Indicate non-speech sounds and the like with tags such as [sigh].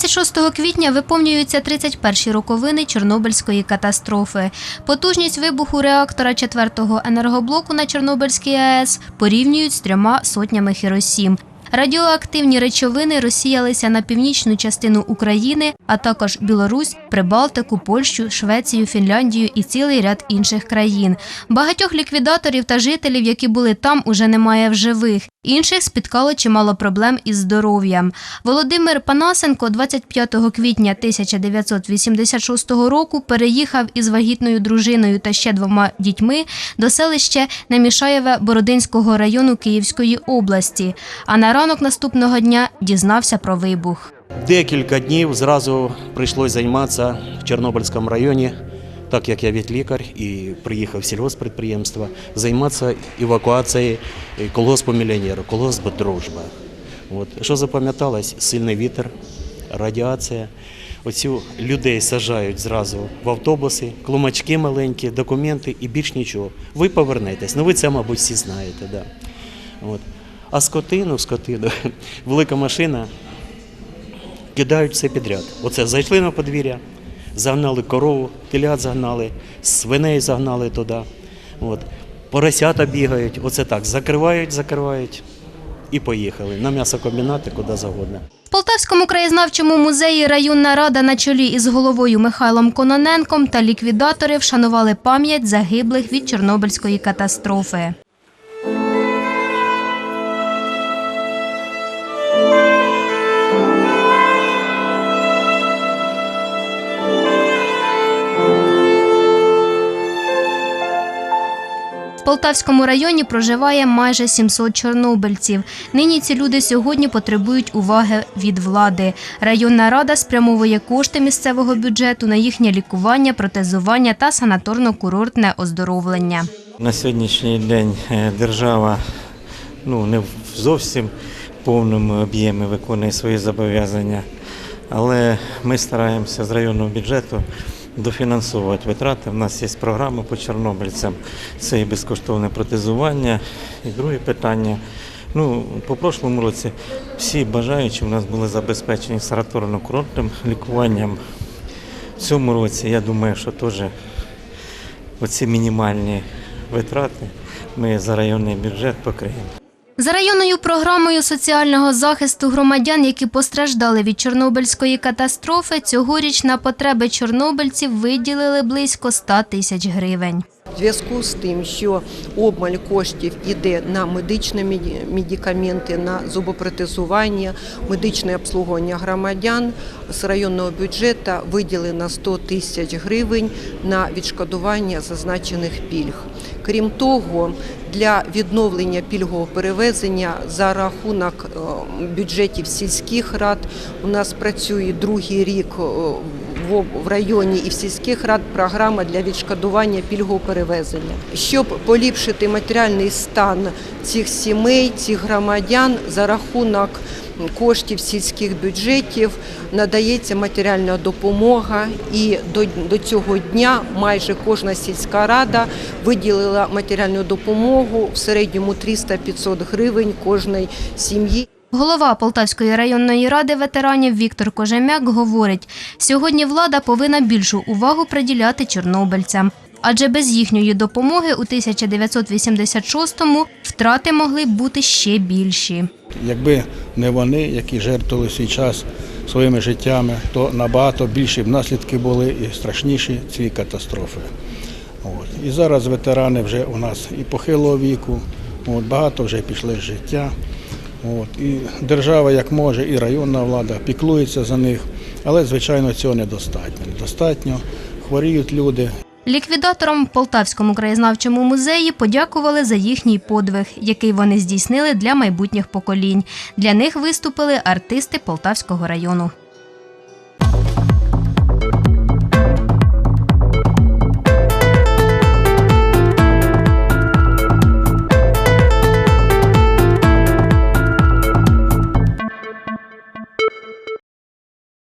26 квітня виповнюються 31-ті роковини Чорнобильської катастрофи. Потужність вибуху реактора 4-го енергоблоку на Чорнобильській АЕС порівнюють з трьома сотнями Хіросім. Радіоактивні речовини розсіялися на північну частину України, а також Білорусь, Прибалтику, Польщу, Швецію, Фінляндію і цілий ряд інших країн. Багатьох ліквідаторів та жителів, які були там, уже немає в живих. Інших спіткало чимало проблем із здоров'ям. Володимир Панасенко 25 квітня 1986 року переїхав із вагітною дружиною та ще двома дітьми до селища Немішаєве Бородинського району Київської області. А на ранок наступного дня дізнався про вибух. Декілька днів зразу прийшлось займатися в Чорнобильському районі, так як я ветлікар і приїхав в займатися евакуацією колгоспу мільйонеру, колгосп дружба. От. Що запам'яталось? Сильний вітер, радіація. Оцю людей сажають зразу в автобуси, клумачки маленькі, документи і більш нічого. Ви повернетесь. Ну ви це, мабуть, всі знаєте. Да. От. А скотину, скотину, [laughs] велика машина, кидають все підряд. Оце зайшли на подвір'я, загнали корову, телят загнали, свиней загнали туди. От. Поросята бігають, оце так, закривають, закривають і поїхали на м'ясокомбінати, куди завгодно. В Полтавському краєзнавчому музеї районна рада на чолі із головою Михайлом Кононенком та ліквідатори вшанували пам'ять загиблих від Чорнобильської катастрофи. Полтавському районі проживає майже 700 чорнобильців. Нині ці люди сьогодні потребують уваги від влади. Районна рада спрямовує кошти місцевого бюджету на їхнє лікування, протезування та санаторно-курортне оздоровлення. На сьогоднішній день е, держава ну, не зовсім повному об'ємі виконує свої зобов'язання, але ми стараємося з районного бюджету дофінансовувати витрати. У нас є програма по чорнобильцям, це і безкоштовне протезування. І друге питання. Ну, по прошлому році всі бажаючі у нас були забезпечені санаторно-курортним лікуванням. В цьому році, я думаю, що теж оці мінімальні витрати ми за районний бюджет покриємо. За районною програмою соціального захисту громадян, які постраждали від Чорнобильської катастрофи, цьогоріч на потреби чорнобильців виділили близько 100 тисяч гривень. В зв'язку з тим, що обмаль коштів іде на медичні медикаменти, на зубопротезування, медичне обслуговування громадян, з районного бюджету виділено 100 тисяч гривень на відшкодування зазначених пільг. Крім того, для відновлення пільгового перевезення за рахунок е, бюджетів сільських рад у нас працює другий рік е, в районі і в сільських рад програма для відшкодування пільгового перевезення. Щоб поліпшити матеріальний стан цих сімей, цих громадян за рахунок коштів сільських бюджетів надається матеріальна допомога, і до, до цього дня майже кожна сільська рада виділила матеріальну допомогу в середньому 300-500 гривень кожній сім'ї. Голова Полтавської районної ради ветеранів Віктор Кожемяк говорить, сьогодні влада повинна більшу увагу приділяти чорнобильцям. Адже без їхньої допомоги у 1986-му втрати могли б бути ще більші. Якби не вони, які жертвували свій час своїми життями, то набагато більші б наслідки були і страшніші ці катастрофи. От. І зараз ветерани вже у нас і похилого віку, от, багато вже пішли з життя. От. І держава, як може, і районна влада піклується за них, але, звичайно, цього недостатньо. Недостатньо, хворіють люди, Ліквідаторам в Полтавському краєзнавчому музеї подякували за їхній подвиг, який вони здійснили для майбутніх поколінь. Для них виступили артисти Полтавського району.